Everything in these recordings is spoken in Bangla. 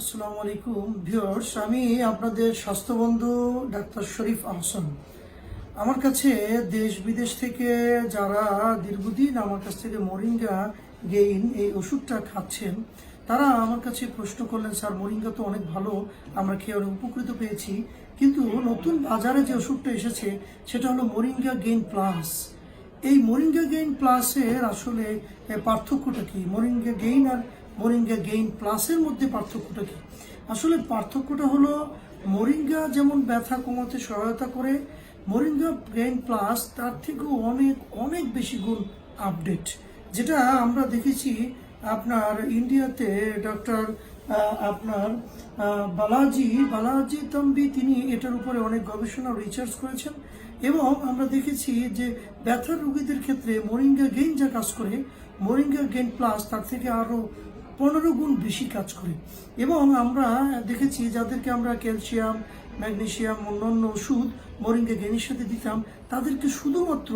আসসালামু আলাইকুম ভিউয়ার্স, আমি আপনাদের স্বাস্থ্যবন্ধু ডাক্তার শরীফ আহসান। আমার কাছে দেশ বিদেশ থেকে যারা দীর্ঘদিন আমার কাছ থেকে মরিঙ্গা গেইন এই ওষুধটা খাচ্ছেন, তারা আমার কাছে প্রশ্ন করলেন, স্যার, মরিঙ্গা তো অনেক ভালো, আমরা খেয়ে অনেক উপকৃত পেয়েছি, কিন্তু নতুন বাজারে যে ওষুধটা এসেছে, সেটা হলো মরিঙ্গা গেইন প্লাস। এই মরিঙ্গা গেইন প্লাসের আসলে পার্থক্যটা কি? মরিঙ্গা গেইন আর মরিঙ্গা গেইন প্লাসের মধ্যে পার্থক্যটা কী? আসলে পার্থক্যটা হলো মরিঙ্গা যেমন ব্যথা কমাতে সহায়তা করে, মরিঙ্গা গেইন প্লাস তার থেকেও অনেক অনেক বেশি গুণ আপডেট যেটা আমরা দেখেছি আপনার ইন্ডিয়াতে ডক্টর আপনার বালাজি বালাজি তম্বি তিনি এটার উপরে অনেক গবেষণা রিসার্চ করেছেন এবং আমরা দেখেছি যে ব্যথার রোগীদের ক্ষেত্রে মরিঙ্গা গেইন যা কাজ করে, মরিঙ্গা গেইন প্লাস তার থেকে আরও পনেরো গুণ বেশি কাজ করে। এবং আমরা দেখেছি যাদেরকে আমরা ক্যালসিয়াম, ম্যাগনেসিয়াম, অন্যান্য ওষুধ, মরিঙ্গা গেনের সাথে দিতাম, তাদেরকে শুধুমাত্র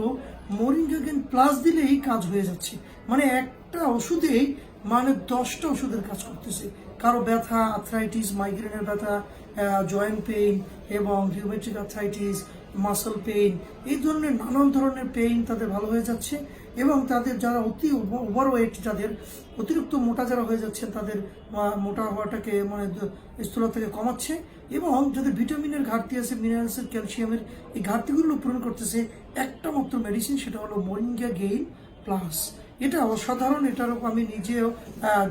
মরিঙ্গা গেন প্লাস দিলেই কাজ হয়ে যাচ্ছে। মানে একটা ওষুধেই মানে দশটা ওষুধের কাজ করতেছে। কারও ব্যথা আর্থ্রাইটিস মাইগ্রেনের ব্যথা জয়েন্ট পেইন এবং রিউমেট্রিক আর্থ্রাইটিস মাসল পেইন এই ধরনের নানান ধরনের পেইন তাদের ভালো হয়ে যাচ্ছে। এবং তাদের যারা অতি ওভার ওয়েট যাদের অতিরিক্ত মোটা যারা হয়ে যাচ্ছেন, তাদের মোটা হওয়াটাকে মানে থেকে কমাচ্ছে এবং যাদের ভিটামিনের ঘাটতি আছে মিনারেলসের ক্যালসিয়ামের এই ঘাটতিগুলো পূরণ করতেছে, একটা মাত্র মেডিসিন সেটা হলো মরিঙ্গা গেইন প্লাস এটা অসাধারণ এটার আমি নিজেও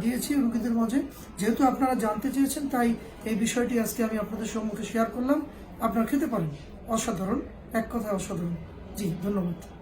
দিয়েছি রুগীদের মাঝে। যেহেতু আপনারা জানতে চেয়েছেন, তাই এই বিষয়টি আজকে আমি আপনাদের সম্মুখে শেয়ার করলাম। আপনারা খেতে পারেন। অসাধারণ, এক কথায় অসাধারণ। জি, ধন্যবাদ।